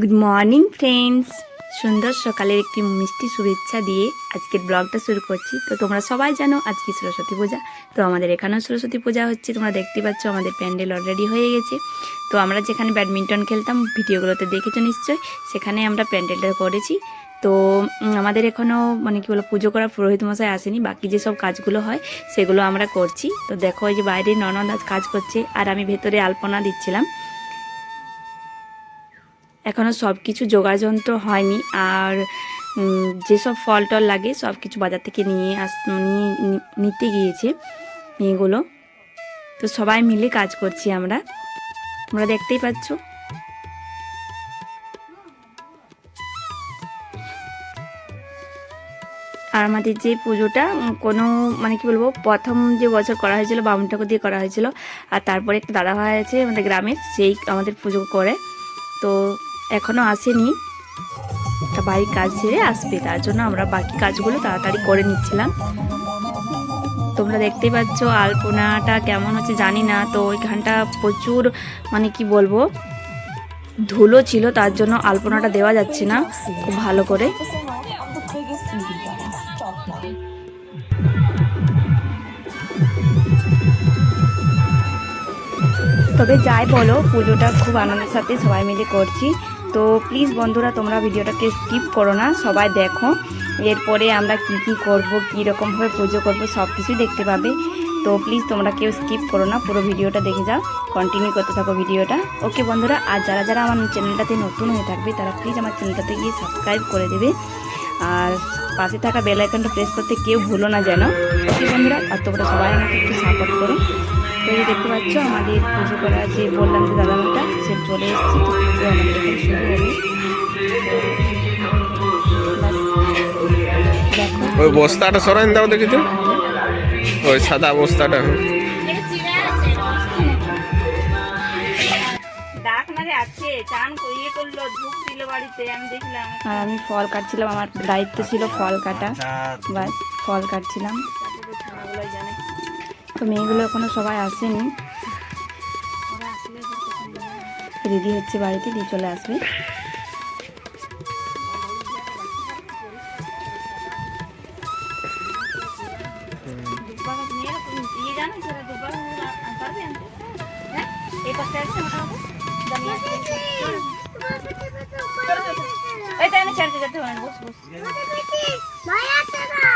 Good morning friends সুন্দর সকালের একটি মিষ্টি শুভেচ্ছা দিয়ে আজকের ব্লগটা শুরু করছি। তো তোমরা সবাই জানো আজকে সরস্বতী পূজা। তো আমাদের এখানেও সরস্বতী পূজা হচ্ছে, তোমরা দেখতে পাচ্ছ আমাদের প্যান্ডেল অলরেডি হয়ে গেছে। তো আমরা যেখানে ব্যাডমিন্টন খেলতাম, ভিডিওগুলোতে দেখেছ নিশ্চয়ই, সেখানে আমরা প্যান্ডেলটা করেছি। তো আমাদের এখনও মানে কি বলো পুজো করার পুরোহিত মশাই আসেনি, বাকি যেসব কাজগুলো হয়, সেগুলো আমরা করছি। তো দেখো যে বাইরে ননদ কাজ করছে, আর আমি ভেতরে আলপনা দিচ্ছিলাম। এখনও সব কিছু জোগাড় যন্ত্র হয়নি। আর যেসব ফল টল লাগে সব কিছু বাজার থেকে নিয়ে আস, নিয়ে নিতে গিয়েছে মেয়েগুলো। তো সবাই মিলে কাজ করছি আমরা। তোমরা দেখতেই পাচ্ছ। আর আমাদের যে পুজোটা কোনো মানে কি বলব, প্রথম যে বছর করা হয়েছিল বামুন ঠাকুর দিয়ে করা হয়েছিল, আর তারপরে একটা দাদা ভাই আছে আমাদের গ্রামের সেই আমাদের পুজো করে। তো এখনও আসেনি। একটা বাড়ির কাজ ছেড়ে আসবে, তার জন্য আমরা বাকি কাজগুলো তাড়াতাড়ি করে নিচ্ছিলাম। তোমরা দেখতেই পাচ্ছ আলপনাটা কেমন হচ্ছে জানি না, তো ওইখানটা প্রচুর মানে কি বলব, ধুলো ছিল, তার জন্য আলপনাটা দেওয়া যাচ্ছে না খুব ভালো করে। তবে যাই বলো, পুজোটা খুব আনন্দের সাথে সবাই মিলে করছি। তো প্লিজ বন্ধুরা, তোমরা ভিডিওটাকে স্কিপ করো না, সবাই দেখো। এরপরে আমরা কি কি করব, কী রকমভাবে পুজো করব সব কিছুই দেখতে পাবে। তো প্লিজ তোমরা কেউ স্কিপ করো না, পুরো ভিডিওটা দেখে যাও কন্টিনিউ করতে থাকো ভিডিওটা। ওকে বন্ধুরা, আর যারা যারা আমার চ্যানেলটাতে নতুন হয়ে থাকবে, তারা প্লিজ আমার চ্যানেলটাতে গিয়ে সাবস্ক্রাইব করে দেবে। আর পাশে থাকা বেল আইকনটা প্রেস করতে কেউ ভুলো না যেন। ওকে বন্ধুরা, আর তোমরা সবাই আমাকে একটু সাপোর্ট করো। তো এই দেখতে পাচ্ছ আমাদের পুজো করা যে বললাম যে দাদাটা সে চলে এসেছে তো পুজো আমাদের এখন শুরু হবে ওই বস্তাটা সরাই দাও দেখেছ ওই সাদা বস্তাটা। ডাক না আছে চান করিয়ে করল ধূপ দিল বাড়িতে আমি দেখলাম। আর আমি ফল কাটছিলাম আমার দায়িত্ব ছিল ফল কাটা। বাস ফল কাটছিলাম। তো মেয়েগুলো এখনও সবাই আসেনি। রেডি হচ্ছে বাড়িতে দিয়ে চলে আসবে।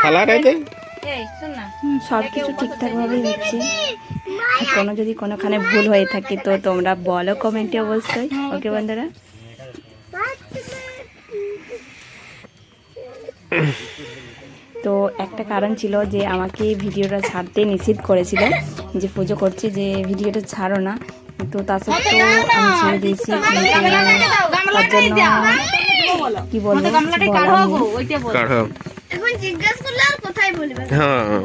থালা রাইতে সব কিছু ঠিকঠাক ভাবেই হচ্ছে। আর কোনো যদি কোনোখানে ভুল হয়ে থাকে তো তোমরা বলো কমেন্টে অবশ্যই। ওকে বন্ধুরা? তো একটা কারণ ছিল যে আমাকে ভিডিওটা ছাড়তে নিষেধ করেছিল যে পুজো করছে যে ভিডিওটা ছাড়ো না। তো তা সত্ত্বেও আমি ছেড়ে দিয়েছি। তার জন্য কি বলব বলবে হ্যাঁ।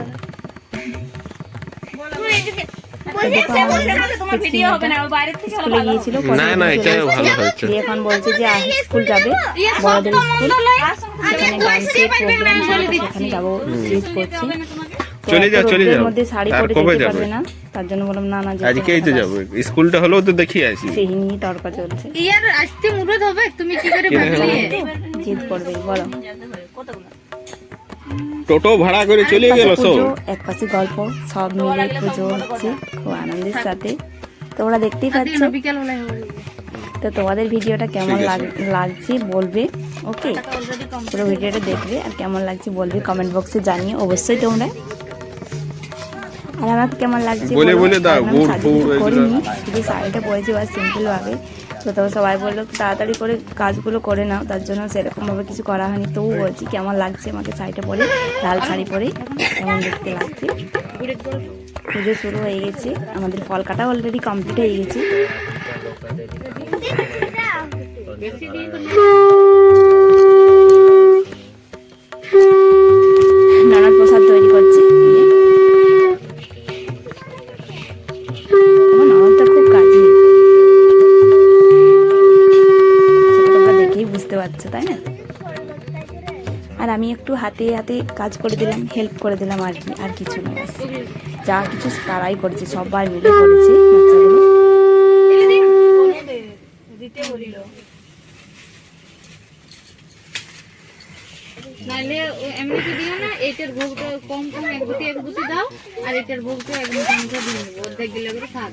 এখন বলছে যে স্কুল যাবে। বড়দের স্কুল সেখানে প্রোগ্রাম সেখানে যাব জিজ্ঞেস করছি। তো চলে যাও, চলে যাও। মধ্যে শাড়ি পরে যেতে? পারবে না তার জন্য বললাম না না তো যাব। স্কুলটা হলেও তো দেখি আসি। সেই নিয়ে তর্ক চলছে। ইয়ার আসতে মুরদ হবে তুমি কি করে ভাবলে জিদ করবে বলো। টোটো ভাড়া করে চলে গেল সব। এক পাশে গল্প সব মিলে পুজো হচ্ছে খুব আনন্দের সাথে। তোমরা দেখতেই পাচ্ছ। তো তোমাদের ভিডিওটা কেমন লাগ- লাগছে বলবে ওকে? পুরো ভিডিওটা দেখবে আর কেমন লাগছে বলবে কমেন্ট বক্সে জানিয়ে অবশ্যই তোমরা। আর আমাকে কেমন লাগছে বলে বলো। দাও, গুড় ফুড়। করিনি শুধু শাড়িটা পরেছি বা সিম্পল ভাবে তো সবাই বলল তাড়াতাড়ি করে কাজগুলো করে নাও, তার জন্য সেরকমভাবে কিছু করা হয়নি। তবু বলছি, কেমন লাগছে আমাকে শাড়িটা পরে? লাল শাড়ি পরে কেমন দেখতে লাগছে? পুজো শুরু হয়ে গেছে। আমাদের ফল কাটা অলরেডি কমপ্লিট হয়ে গেছে। একটু হাতে হাতে কাজ করে দিলাম হেল্প করে দিলাম আর কি আর কিছু না। যা কিছু তারাই করেছে সবাই মিলে করেছে দিও না কম কম এক দুটি এক দুটি দাও আর এটার এক থাক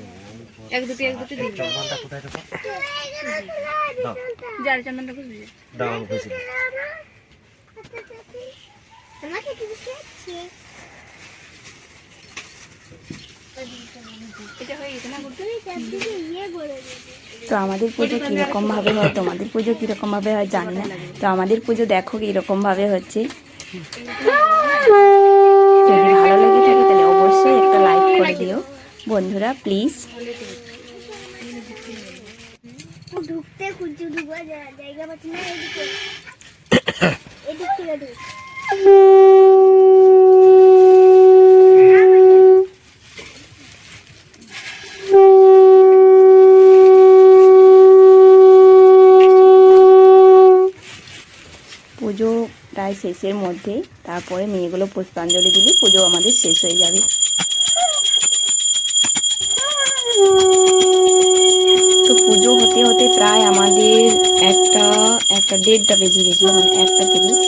এক দুটি এক দুটি যার চন্দনটা দাও। হয়ে করতে তো আমাদের পুজো কীরকম ভাবে হয়? তোমাদের পুজো কীরকম ভাবে হয় জানি না। তো আমাদের পুজো দেখো কীরকম ভাবে হচ্ছে। যদি ভালো লেগে থাকে তাহলে অবশ্যই একটা লাইক করে দিও। বন্ধুরা প্লিজ ঢুকতে খুঁজে ঢুকবা জায়গা পাচ্ছি না এদিকে। এদিক থেকে ঢুক পুজো প্রায় শেষের মধ্যে তারপরে মেয়েগুলো পুষ্পাঞ্জলি দিলে পুজো আমাদের শেষ হয়ে যাবে। একটা দেড়টা বেজে গেছিল মানে একটা তিরিশ।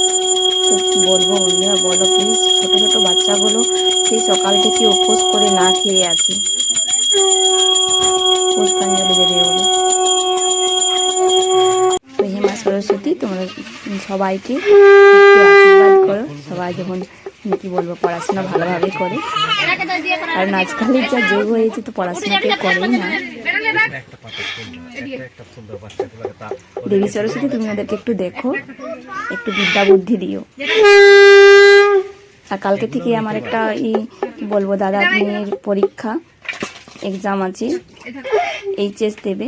তো কি বলব বন্ধুরা, বলো প্লিজ ছোট ছোট বাচ্চাগুলো সেই সকাল থেকে উপোস করে না খেয়ে আছে। পুষ্পাঞ্জলি দেবে বলে। তো হেমা সরস্বতী তোমরা সবাইকে আশীর্বাদ করো। সবাই যখন, কি বলব, পড়াশোনা ভালোভাবে করে। কারণ আজকালের যা যুগ হয়েছে তো পড়াশোনা কেউ করেই না। দেবী সরস্বতী তুমি ওদেরকে একটু দেখো একটু বিদ্যা বুদ্ধি দিও। আর কালকে থেকে আমার একটা এই কি বলব দাদা মেয়ের পরীক্ষা এক্সাম আছে এইচএস দেবে।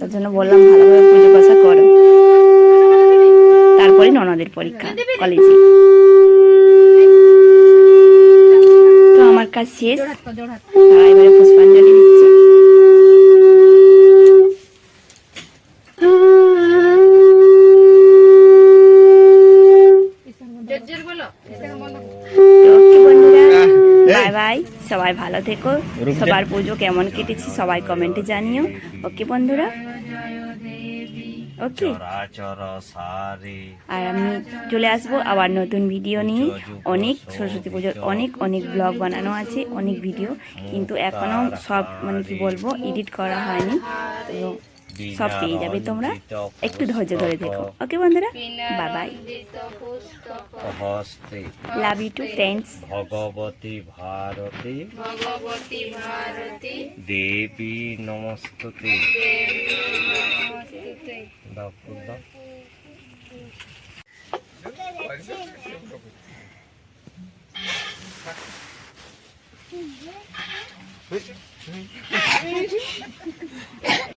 তার জন্য বললাম ভালোভাবে পুজো পাশা করো। তারপরে ননদের পরীক্ষা কলেজে তো আমার কাজ শেষ। এবারে পুষ্পাঞ্জলি সবাই ভালো থেকো। সবার পুজো কেমন কেটেছে সবাই কমেন্টে জানিও। ওকে বন্ধুরা? ওকে আর আমি চলে আসব আবার নতুন ভিডিও নিয়ে। অনেক সরস্বতী পুজোর অনেক অনেক ব্লগ বানানো আছে অনেক ভিডিও কিন্তু এখনও সব মানে কি বলব এডিট করা হয়নি। তো সব পেয়ে যাবে তোমরা। একটু ধৈর্য ধরে দেখো। ওকে বন্ধুরা? বাই বাই হস্তে love you too friends Bhagavati Bharati. Bharati. দেবী নমস্তুতে। দাও হুম